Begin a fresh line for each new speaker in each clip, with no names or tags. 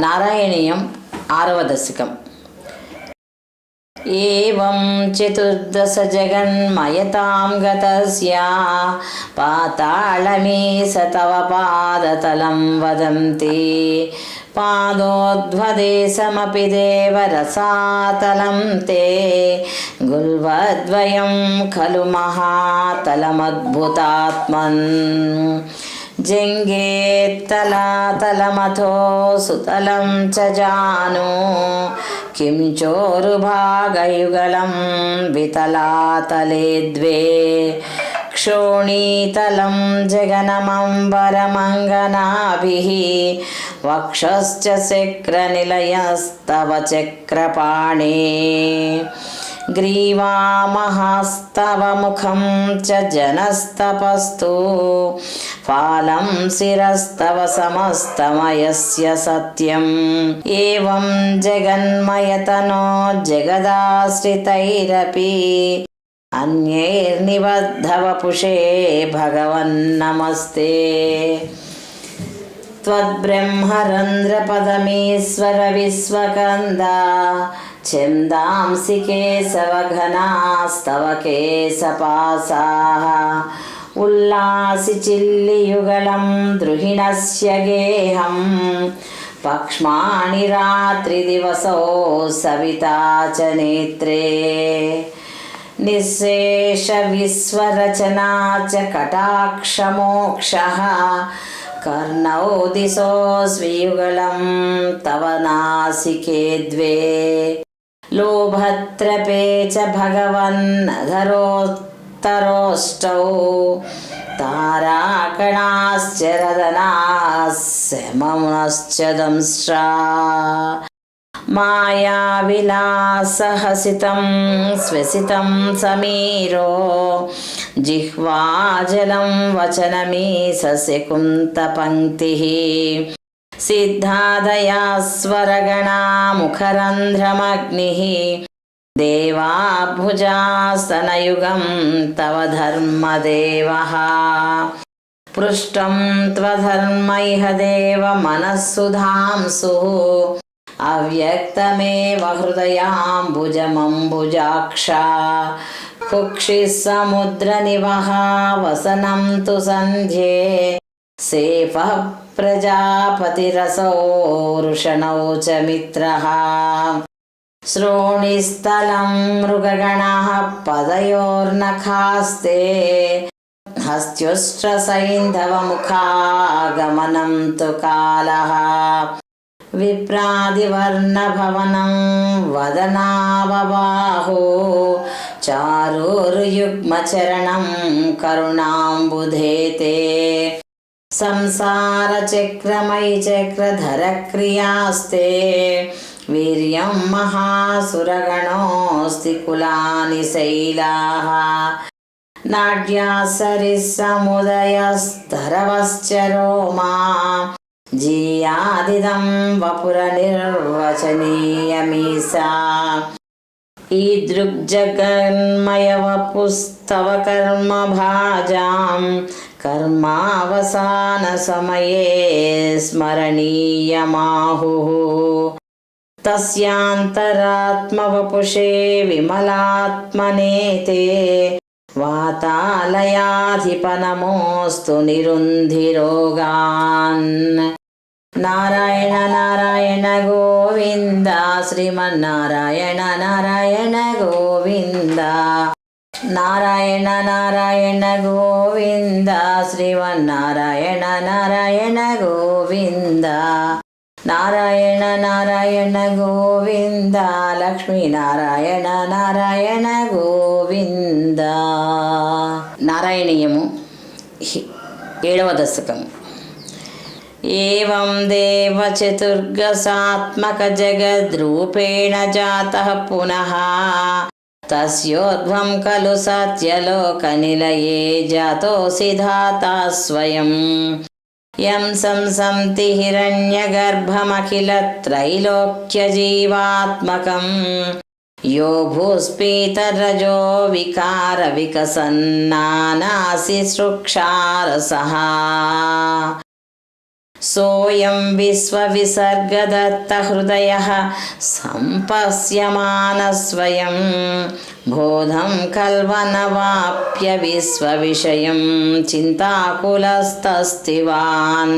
నారాయణీయం ఆరవ దశకం. ఏం చతుర్దశ జగన్మయతాం గతస్య పాతాళమే తవ పాదతలం వదంతి. పాదోధ్వదేశమపి దేవరసాతలం తే. గుల్వద్వయం ఖలు మహాతలమద్భుతాత్మన్. जङ्गेत्तलातलमथो सुतलं च जानो किं चोरुभागयुगलं वितलातले द्वे क्षोणीतलं जगनमम्बरमङ्गनाभिः वक्षश्च चक्रनिलयस्तव चक्रपाणे ग्रीवामहास्तव मुखं च जनस्तपस्तु फालं शिरस्तव समस्तमयस्य सत्यम् एवं जगन्मयतनो जगदाश्रितैरपि अन्यैर्निबद्धवपुषे भगवन्नमस्ते त्वद्ब्रह्मरन्ध्रपदमीश्वर विश्वकन्दा छन्दांसि केशवघनास्तव केशपासाः उल्लासि चिल्लियुगलं द्रुहिणस्य गेहं पक्ष्माणि रात्रिदिवसौ सविता च नेत्रे निःशेषविश्वरचना च कटाक्षमोक्षः कर्णौ दिशो स्वियुगलं तव नासिके द्वे लोभत्रपे च भगवन्नधरोत्तरोष्टौ ताराकणाश्च रदनाः सममुनश्च दंष्ट्रा मायाविलासहसितं स्वसितं समीरो जिह्वाजलं वचनमीशस्य कुन्तपङ्क्तिः सिद्धादया स्वरगणा मुखरन्ध्रमग्निः देवाभुजास्तनयुगं तव धर्मदेवः। पृष्टं त्वधर्म इह देव मनःसुधांसुः। अव्यक्तमेव हृदयाम्बुजमम्बुजाक्षा। कुक्षिः समुद्रनिवहा वसनं तु सन्ध्ये। सेफः प्रजापतिरसौ वृषणौ च मित्रः श्रोणिस्थलं मृगगणः पदयोर्नखास्ते हस्त्युष्ट्रसैन्धवमुखागमनं तु कालः विप्रादिवर्णभवनं वदनावबाहो चारुर्युग्मचरणं करुणाम्बुधेते संसारचक्रमयि चक्रधरक्रियास्ते वीर्यं महासुरगणोऽस्ति कुलानि शैलाः नाड्यासरिसमुदयस्तरवश्च रोमा जीयादिदं वपुरनिर्वचनीयमीसा ईदृग्जगन्मयवपुस्तव कर्मभाजां कर्मावसानसमये स्मरणीयमाहुः तस्यान्तरात्मवपुषे विमलात्मने ते वातालयाधिपनमोऽस्तु निरुन्धिरोगान् नारायण नारायण गोविन्द श्रीमन्नारायण नारायण गोविन्द నారాయణ నారాయణ గోవింద. శ్రీవన్నారాయణ నారాయణ గోవింద. నారాయణ నారాయణ గోవింద. లక్ష్మీ నారాయణ నారాయణ గోవింద. నారాయణీయము. ఏడవ దశకం. ఏం దేవచతుర్గసాత్మక జగద్రూపేణ జాత పునః तस्योद्ध्वं खलु सत्यलोकनिलये जातोऽसि धाता स्वयं यं संसन्ति हिरण्यगर्भमखिलत्रैलोक्यजीवात्मकं यो भूस्फीतरजो विकारविकसन्नानासि सृक्षारसः सोऽयं विश्वविसर्गदत्तहृदयः सम्पश्यमानः स्वयं बोधं कल्वनवाप्य विश्वविषयं चिन्ताकुलस्तस्तिवान्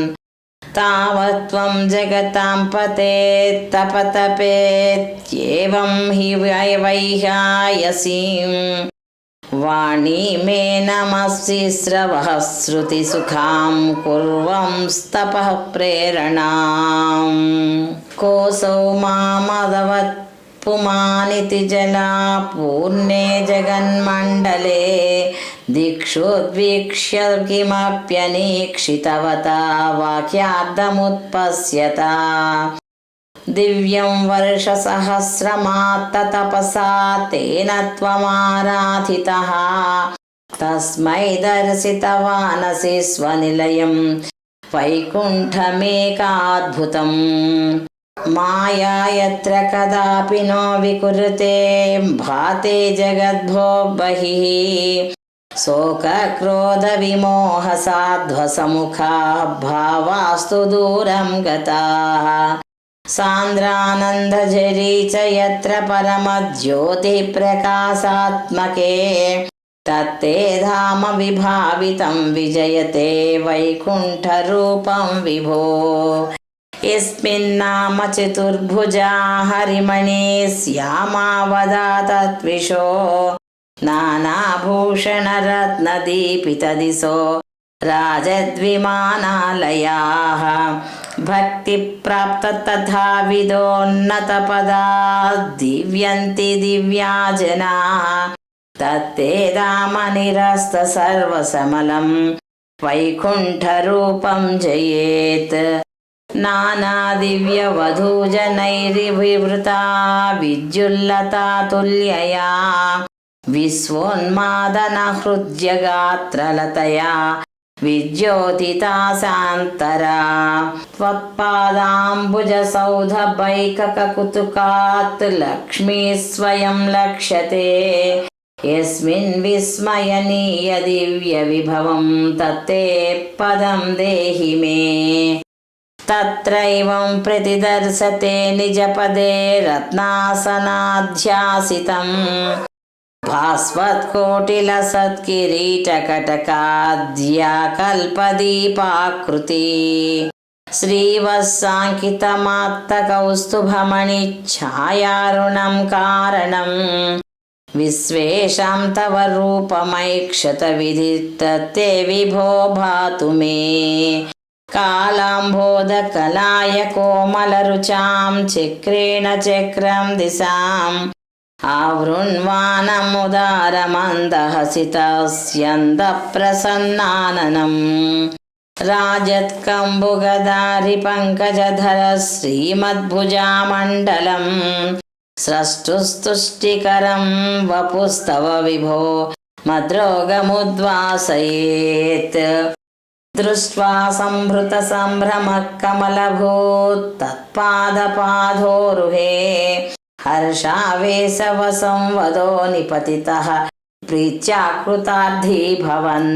तावत्त्वं जगतां पतेत् तपतपेत्येवं हि वैहायसीम् वाणी नमसि स्रवः श्रुतिसुखां कुर्वंस्तपः प्रेरणाम् कोऽसौ मामदवत् पुमानिति जला पूर्णे जगन्मण्डले दिक्षुद्वीक्ष्य किमप्यनीक्षितवता वाक्यार्थमुत्पश्यता दिव्यं वर्षसहस्रमात्ततपसा तेन त्वमाराधितः तस्मै दर्शितवानसि स्वनिलयं वैकुण्ठमेकाद्भुतम् माया यत्र कदापि नो विकुरुते भाते जगद्भो बहिः शोकक्रोधविमोहसाध्वसमुखा भावास्तु दूरं गताः सान्द्रानन्दझरी च यत्र परमज्योतिप्रकाशात्मके तत्ते धाम विभावितं विजयते वैकुण्ठरूपं विभो यस्मिन्नाम चतुर्भुजा हरिमणि श्यामावदा तत्विशो नानाभूषणरत्नदीपितदिशो राजद्विमानालयाः भक्तिप्राप्त तथा विदोन्नतपदा दिव्यन्ति दिव्या जनाः तत्ते दामनिरस्त सर्वसमलं वैकुण्ठरूपं जयेत् नानादिव्यवधूजनैर्विवृता विद्युल्लता तुल्यया विश्वोन्मादनहृद्यगात्रलतया विज्योतिता शान्तरा त्वत्पादाम्बुजसौधबैककुतुकात् लक्ष्मी स्वयं लक्ष्यते यस्मिन् विस्मयनीयदिव्यविभवं तत्ते पदं देहि मे तत्रैवं प्रतिदर्शते निजपदे रत्नासनाध्यासितम् भास्वत्कोटिलसत्किरीटकटकाद्या कल्पदीपाकृति श्रीवत्साङ्कितमात्तकौस्तुभमणिच्छायारुणं कारणम् विश्वेशां तव रूपमैक्षत विधित्तते विभो भातु मे कालाम्भोदकलाय कोमलरुचां चक्रेण चक्रं दिशाम् आवृण्वानमुदारमन्दहसितस्यन्दप्रसन्नाननम् राजत्कम्बुगदारिपङ्कजधर श्रीमद्भुजामण्डलम् स्रष्टुस्तुष्टिकरं वपुस्तव विभो मद्रोगमुद्वासयेत् दृष्ट्वा सम्भृतसम्भ्रमः कमलभूत् तत्पादपाधोरुहे हर्षावेशवसं वदो निपतितः प्रीत्याकृतार्थी भवन्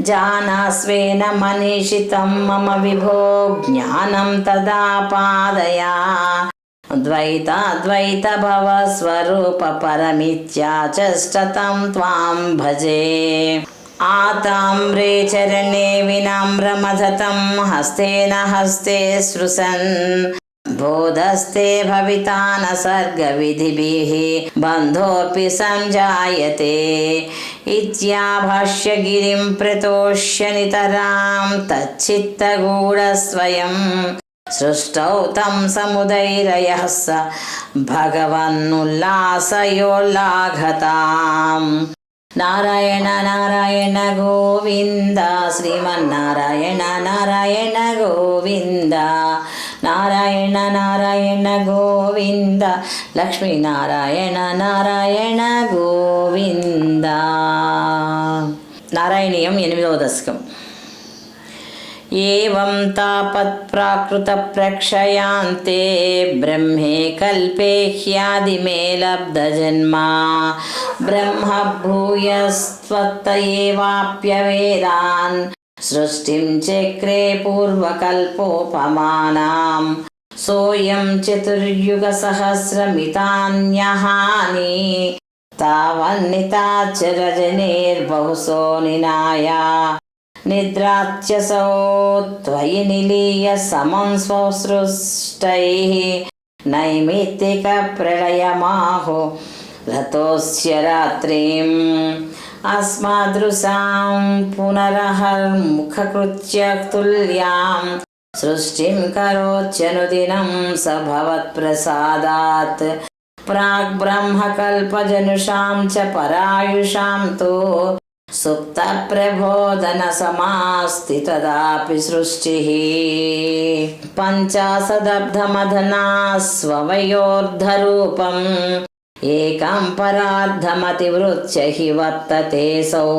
जानास्वेन मनीषितं मम विभो ज्ञानं तदा पादया द्वैताद्वैतभव स्वरूपपरमित्याचष्टतं त्वां भजे आताम्रे चरणे विनम्रमधतं हस्तेन हस्ते स्पृशन् बोधस्ते भविता न सर्गविधिभिः बन्धोऽपि सञ्जायते इत्याभाष्य गिरिं प्रतोष्य नितरां तच्चित्तगूढस्वयं सृष्टौ तं समुदैरयः स भगवन्नुल्लासयोल्लाघताम् నారాయణ నారాయణ గోవింద శ్రీమన్నారాయణ నారాయణ గోవింద నారాయణ నారాయణ గోవింద లక్ష్మీనారాయణ నారాయణ గోవింద. నారాయణీయం ఎనిమిదవ దశకం. ఏం తాపత్ప్రాకృతప్రక్షయాంతే బ్రహ్మే కల్పే హ్యాదిమే లబ్ధజన్మ బ్రహ్మ భూయస్వత్త ఏవాప్యవేదాన్ సృష్టిం చక్రే పూర్వకల్పోపమానాం సోయం చతుర్యుగసహస్రమితాన్యహాని తావన్నితాచరజనేర్బహుసో నినాయా నిద్రాత్యసౌ త్వయి నిలీయ సమం స్వసృష్టై నైమిత్తిక ప్రళయమాహు రతోస్య రాత్రిం అస్మాదృశాం పునరహర్ముఖకృత్య తుల్యాం సృష్టిం కరోత్యనుదినం సభవత్ప్రసాదాత్ ప్రాగ్బ్రహ్మకల్పజనుషాం చ పరాయుషాం తో सुप्तप्रबोधनसमास्ति तदापि सृष्टिः पञ्चाशदब्धमधना स्ववयोर्धरूपम् एकं परार्धमतिवृत्य हि वर्ततेऽसौ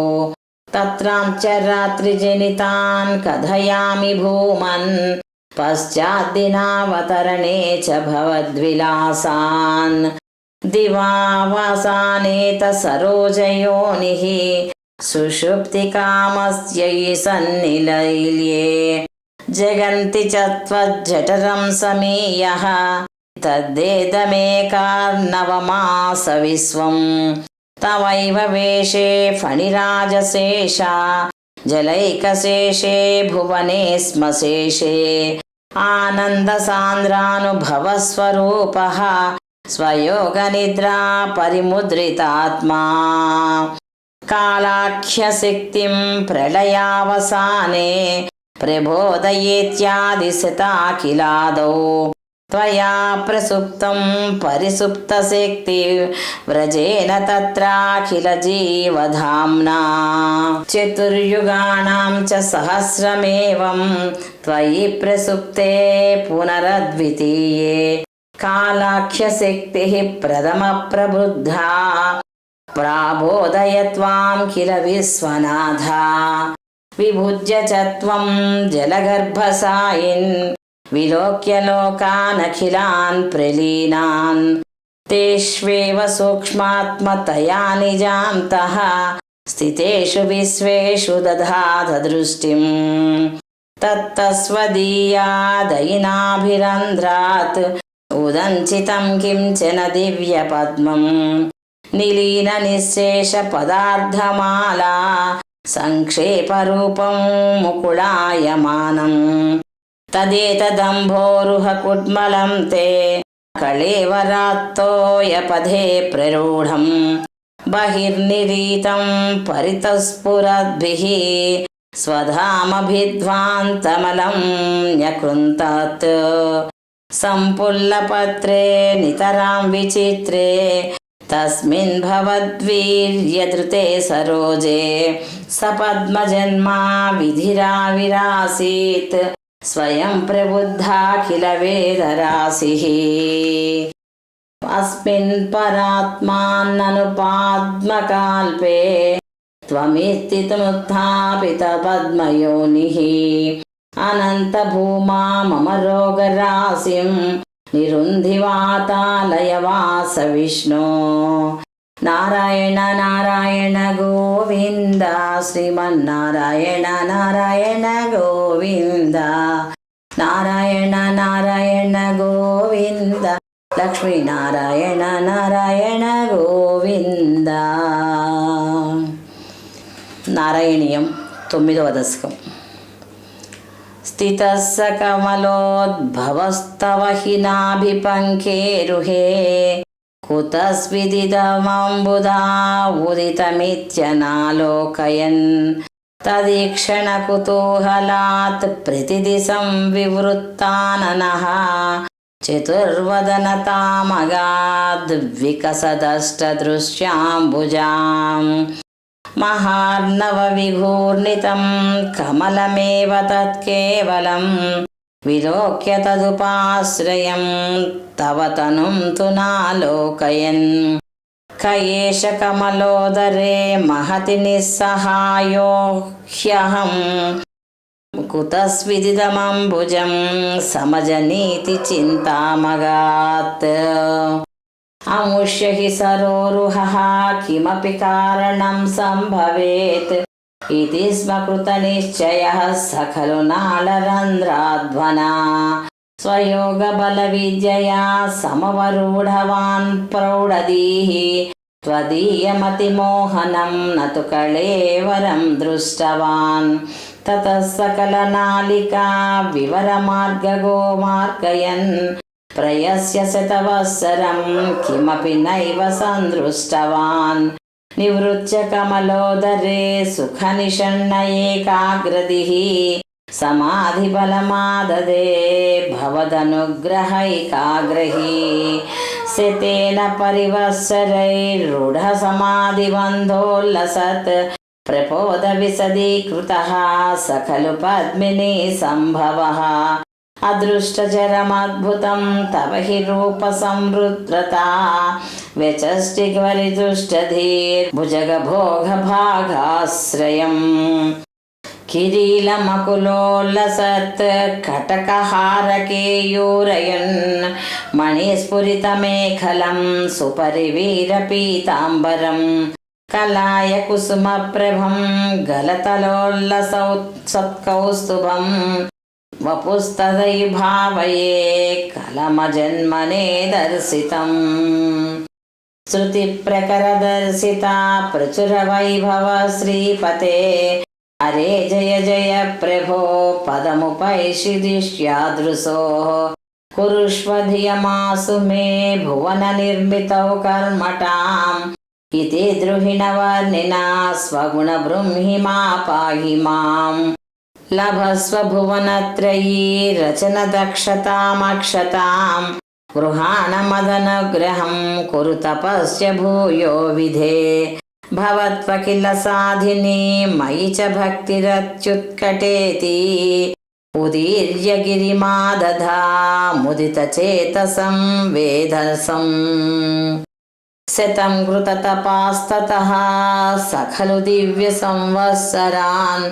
तत्रां च रात्रिजनितान् कथयामि भूमन् पश्चाद्दिनावतरणे च भवद्विलासान् दिवावासानेत सरोजयोनिः सुषुप्तिकामस्यै सन्निलैल्ये जगन्ति च त्वज्जठरं समीयः तद्देदमेकार्णवमास विश्वं तवैव वेषे फणिराजशेषा जलैकशेषे भुवने स्म शेषे आनन्दसान्द्रानुभवस्वरूपः स्वयोगनिद्रा परिमुद्रितात्मा कालाख्यशक्तिं प्रलयावसाने प्रबोधयेत्यादिशताखिलादौ त्वया प्रसुप्तं परिसुप्तशक्ति व्रजेन तत्राखिलजीवधाम्ना चतुर्युगाणां च सहस्रमेवं त्वयि प्रसुप्ते पुनरद्वितीये कालाख्यशक्तिः प्रथमप्रबुद्धा प्राबोधय त्वां किल विश्वनाथा विभुज्य च त्वं जलगर्भसायिन् विलोक्य लोकानखिलान् प्रलीनान् तेष्वेव सूक्ष्मात्मतया निजान्तः स्थितेषु विश्वेषु दधात दृष्टिं तत्तस्वदीयादयिनाभिरन्ध्रात् उदञ्चितं किञ्चन दिव्यपद्मं निलीननिःशेषपदार्धमाला सङ्क्षेपरूपं मुकुलायमानम् तदेतदम्भोरुहकुड्मलं ते कळेवरात्तोयपदे प्ररूढं बहिर्निरीतं परितस्फुरद्भिः स्वधामभिध्वान्तमलं न्यकृन्तात् सम्पुल्लपत्रे नितरां विचित्रे तस्मिन् भवद्वीर्यधृते सरोजे सपद्मजन्मा विधिराविरासीत् स्वयं प्रबुद्धाखिल वेदराशिः अस्मिन् परात्मान्ननुपाद्मकाल्पे त्वमित्थितमुत्थापितपद्मयोनिः अनन्तभूमा मम रोगराशिं నిరుంధివాతాలయవాస విష్ణు నారాయణ నారాయణ గోవింద. శ్రీమన్నారాయణ నారాయణ గోవింద. నారాయణ నారాయణ గోవింద. లక్ష్మీనారాయణ నారాయణ గోవింద. నారాయణీయం తొమ్మిదవ దశకం. स्थितः स कमलोद्भवस्तव हि नाभिपङ्खेरुहे कुतस्विदिदमम्बुधा उदितमित्यनालोकयन् तदीक्षणकुतूहलात् प्रतिदिशं विवृत्ताननः चतुर्वदनतामगाद्विकसदष्टदृश्याम्बुजाम् महार्णवविघूर्णितं कमलमेव तत्केवलं विलोक्य तदुपाश्रयं तव तनुं तु नालोकयन् क एष कमलोदरे महति निस्सहायो ह्यहं कुतस्विदिदमम्बुजं समजनीति चिन्तामगात् अमुष्य हि सरोरुहः किमपि कारणं सम्भवेत् इति स्म कृतनिश्चयः स खलु नालरन्ध्राध्वना स्वयोगबलविद्यया समवरूढवान् प्रौढदीः त्वदीयमतिमोहनं न तु कळेवरं दृष्टवान् ततः सकलनालिका विवरमार्गगो मार्गयन् प्रयस्य शतवत्सरं किमपि नैव सन्दृष्टवान् निवृत्य कमलोदरे सुखनिषण्ण एकाग्रदिः समाधिबलमाददे भवदनुग्रहैकाग्रही शतेन परिवत्सरैरूढसमाधिबन्धोल्लसत् प्रपोदविशदीकृतः स खलु पद्मिनी सम्भवः अदृष्टचरमद्भुतं तव हि रूपसंवृत्रता व्यचष्टिग्वरिदुष्टधीर्भुजगभोगभागाश्रयम् किरीलमकुलोल्लसत् कटकहारकेयूरयन् मणिस्फुरितमेखलं सुपरिवीरपीताम्बरम् कलाय कुसुमप्रभं गलतलोल्लसौ सत्कौस्तुभम् वपुस्तदैर्भावये कलमजन्मने दर्शितम् श्रुतिप्रकरदर्शिता प्रचुरवैभव श्रीपते हरे जय जय प्रभो पदमुपैषिदिष्यादृशोः कुरुष्व धियमासु मे भुवननिर्मितौ कर्मटाम् इति द्रुहिणवर्णिना स्वगुणबृंहिमा पाहि माम् लभस्व भुवनत्रयी रचनदक्षतामक्षताम् गृहाणमदनुग्रहं कुरु तपस्य भूयो विधे भवत्व किल साधिनी मयि च भक्तिरत्युत्कटेति उदीर्य गिरिमादधा मुदितचेतसं वेधसम् शतं कृततपास्ततः स खलु दिव्यसंवत्सरान्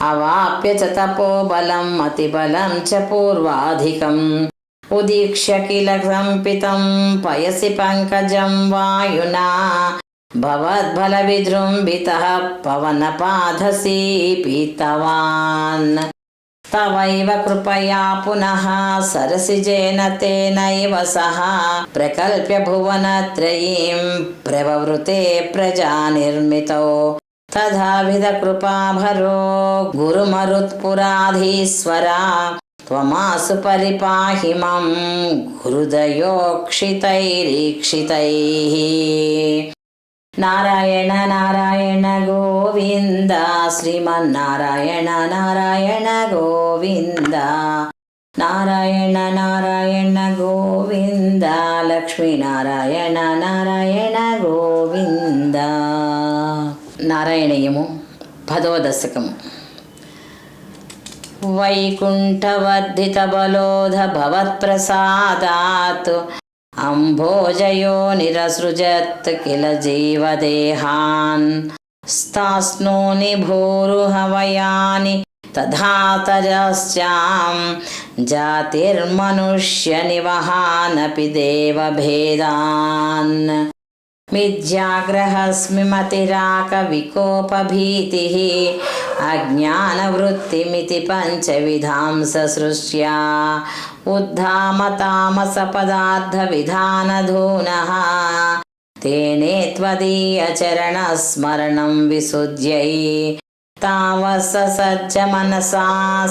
अवाप्य च तपोबलम् अतिबलं च पूर्वाधिकम् उदीक्ष्य किल सम्पितं पयसि पङ्कजं वायुना भवद्बलविजृम्भितः पवनपाधसी पीतवान् तवैव कृपया पुनः सरसिजेन तेनैव सह प्रकल्प्य भुवनत्रयीं प्रववृते प्रजानिर्मितौ तथाभिधकृपाभरो गुरुमरुत्पुराधीश्वरा त्वमासु परिपाहि मं गुरुदयोक्षितैरीक्षितैः। नारायण नारायण गोविन्द श्रीमन्नारायण नारायण गोविन्द। नारायण नारायण गोविन्द लक्ष्मीनारायण नारायण गोविन्द। నారాయణీయము పదవ దశకము వైకుంఠవర్ధితబలోధ భవత్ప్రసాదాత్ अम्भोजयो निरसृजत् किल जीवदेहान् स्तास्नूनि भूरुहवयानि तथा तरश्चां जातिर्मनुष्यनिवहानपि देवभेदान् मिथ्याग्रहस्मि मतिराकविकोपभीतिः अज्ञानवृत्तिमिति पञ्चविधां ससृष्ट्या उद्धामतामसपदार्थविधानधूनः तेने त्वदीयचरणस्मरणं विशुद्ध्यै तावत् ससज्जमनसा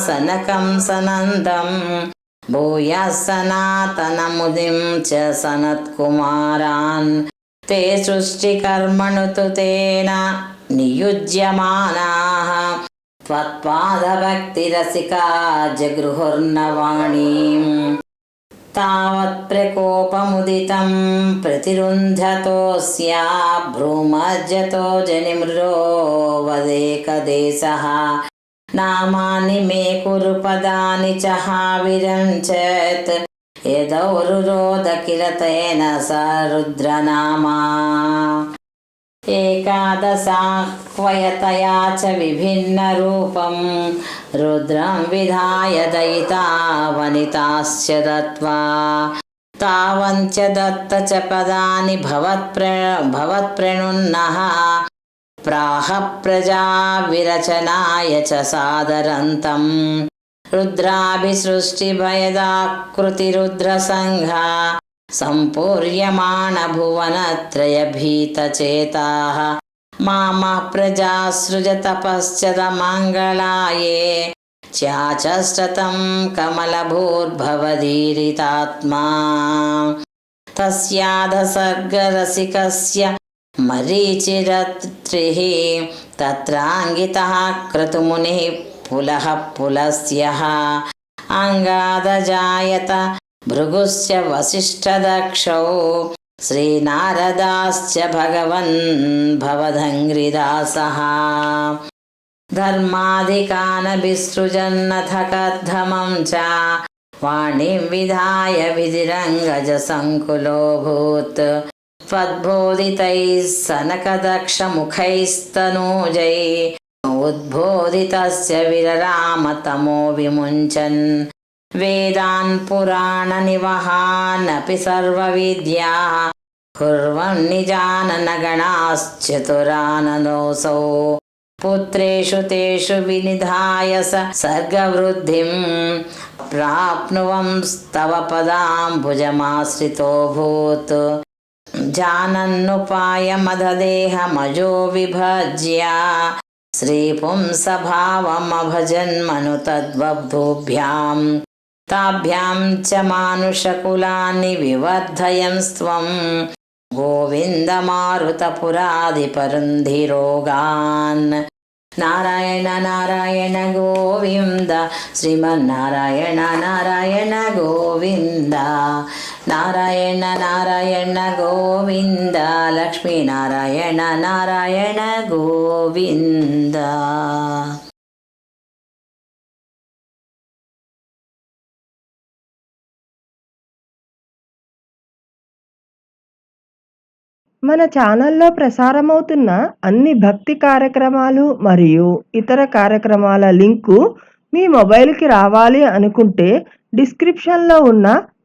सनकं सनन्दं भूयः सनातनमुदिं च सनत्कुमारान् ते सृष्टिकर्मणु तु तेन नियुज्यमानाः त्वत्पादभक्तिरसिका जगृहुर्नवाणीम् तावत्प्रकोपमुदितं प्रतिरुन्धतोऽस्या भ्रूमज्जतो जनिमृरो वदेकदेशः नामानि मे कुरु पदानि च हाविरञ्चत् यदौरुरोध किल तेन स रुद्रनामा एकादशाह्वयतया च विभिन्नरूपं रुद्रं विधाय दयिता वनिताश्च दत्त्वा तावञ्च दत्त च पदानि भवत्प्र भवत्प्रणुन्नः प्राह प्रजा विरचनाय च सादरन्तं रुद्राभिसृष्टिभयदाकृतिरुद्रसङ्घा सम्पूर्यमाणभुवनत्रयभीतचेताः भुवनत्रयभीतचेताः प्रजा प्रजासृजतपश्च तङ्गलाय च्याचष्टतं कमलभूर्भवदीरितात्मा तस्याधसर्गरसिकस्य मरीचिरत्रिः तत्राङ्गितः क्रतुमुनिः पुलः पुलस्यः अङ्गादजायत भृगुश्च वसिष्ठदक्षौ श्रीनारदाश्च भगवन् भवदङ्घ्रिदासः धर्माधिकानभिसृजन्नथ कद्धमं च वाणीं विधाय विधिरङ्गजसङ्कुलोऽभूत् त्वद्बोधितैः सनकदक्षमुखैस्तनूजै उद्बोधितस्य विररामतमो विमुञ्चन् वेदान् पुराणनिवहानपि सर्वविद्याः कुर्वन्निजाननगणाश्चतुराननोऽसौ पुत्रेषु तेषु विनिधाय स सर्गवृद्धिं प्राप्नुवंस्तव पदाम्बुजमाश्रितोऽभूत् जानन्नुपायमददेहमजो विभज्य श्रीपुंसभावमभजन्मनु श्रीपुंसभावमभजन्मनुतद्वब्धूभ्यां ताभ्यां च मानुषकुलानि विवर्धयंस्त्वं गोविन्दमारुतपुराधिपरुन्धिरोगान् नारायण नारायण गोविन्द। श्रीमन्नारायण नारायण गोविन्द। నారాయణ నారాయణ గోవింద లక్ష్మీనారాయణ నారాయణ గోవింద.
మన ఛానల్లో ప్రసారమవుతున్న అన్ని భక్తి కార్యక్రమాలు మరియు ఇతర కార్యక్రమాల లింకు మీ మొబైల్కి రావాలి అనుకుంటే డిస్క్రిప్షన్లో ఉన్న